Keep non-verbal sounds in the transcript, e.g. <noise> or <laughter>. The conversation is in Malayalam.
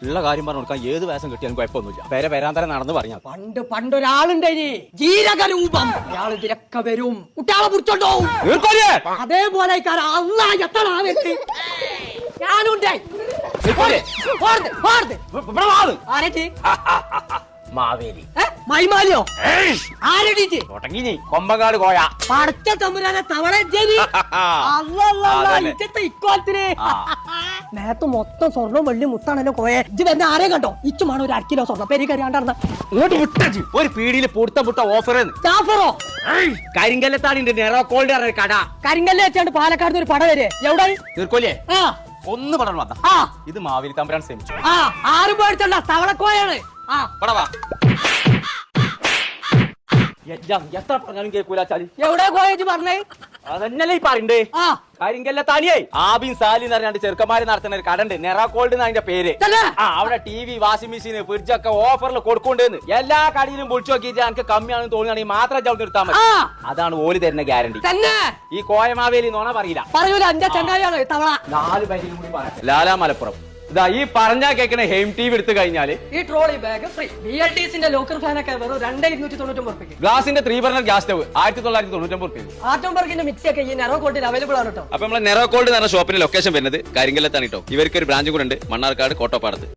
ഉള്ള കാര്യം പറഞ്ഞു കൊടുക്കാൻ ഏത് വേഷം കിട്ടിയാലും കുഴപ്പമൊന്നുമില്ല. പേരെ പേരാന്തരം നടന്ന് പറഞ്ഞാൽ പണ്ട് പണ്ടൊരാളുണ്ടായി ജീരകരൂപം. അയാൾ ഇതിലൊക്കെ വരും. കുട്ടികളെ പിടിച്ചോണ്ടോ അതേപോലെ? മാവേലി? മൈമാലിയോ? ആരടിച്ച് തുടങ്ങി കൊമ്പങ്കാട് കോയ പടച്ച തമ്പുരാനെ തവള <laughs> ഇക്കോലത്തിന്. നേരത്തെ മൊത്തം സ്വർണവും വെള്ളി മുത്താണല്ലോ കോയെ. ഇത് വരുന്ന ആരെയും കണ്ടോ? ഇച്ചുമാണ് ഒരു അരക്കിലോ സ്വർണം പെരി ഇങ്ങോട്ട് വിട്ടു ഒരു പീടിയിൽ പൊടുത്ത മുട്ട ഓഫർ ഓഫറോ കട. കരിങ്കല്ല് വെച്ചാണ്ട് പാലക്കാട് ഒരു പട വരെ. എവിടെ തീർക്കോലേ ആ. ഒന്ന് പടം വന്ന ആ. ഇത് മാവേലി തമ്പുരാൻ ശ്രമിച്ചു ആ ആറ് പേടിച്ചണ്ട. തവളക്കോയാണ്. ആ. എത്ര പറഞ്ഞാലും കേൾക്കൂല ചാലി. എവിടെ കോയേജ് പറഞ്ഞേ? അതന്നല്ലേ ഈ പറയണ്ടേ? ആ. കരിങ്കല്ല താലിയേ ആബിൻ സാലി എന്ന് പറഞ്ഞാണ്ട് ചെറുക്കന്മാര് നടത്തുന്ന ഒരു കടണ്ട്. നെറാക്കോൾഡ് എന്ന് അതിന്റെ പേര്? ആ അവിടെ T V washing machine fridge ഒക്കെ ഓഫറിൽ കൊടുക്കൊണ്ടെന്ന് എല്ലാ കടയിലും വിളിച്ചു നോക്കിയിട്ട് എനിക്ക് കമ്മിയാണെന്ന് തോന്നുകയാണെങ്കിൽ മാത്രം ചവിട്ടി നിർത്താൻ മതി. അതാണ് ഓൽ തരുന്ന ഗ്യാരണ്ടി ഈ കോയമാവേലി നോണ പറയില്ല. പറയൂല എന്റെ നാല് പേരും കൂടി പറയാം ലാലാ മലപ്പുറം. ഇതാ ഈ പറഞ്ഞാ കേക്കണ ഹെയിം ടി വി എടുത്തു കഴിഞ്ഞാൽ. ഈ trolley bag free B L T സിന്റെ ലോക്കർ ഫാനൊക്കെ വെറും രണ്ടേ ഇരുന്നൂറ്റി തൊണ്ണൂറ്റൊമ്പത് ഒമ്പത് ഗ്ലാസിന്റെ ത്രീ ബർണർ ഗ്യാസ് സ്റ്റവ് ആയിരത്തി തൊള്ളായിരത്തി തൊണ്ണൂറ്റൊമ്പത് റുപ്യ ആറ്റംബർഗിന്റെ മിക്സി ഒക്കെ ഈ നെറോ കോട്ടിൽ അവൈലബിൾ ആണ് കേട്ടോ അപ്പൊ നമ്മളെ നെറോ എന്ന് പറഞ്ഞ ഷോപ്പിന്റെ ലൊക്കേഷൻ വരുന്നത് കാര്യങ്കല്ലത്താണ് കേട്ടോ ഇവർക്ക് ഒരു ബ്രാഞ്ചും കൂടെ ഉണ്ട് മണ്ണാർക്കാട് കോട്ടോപ്പാടത്ത്.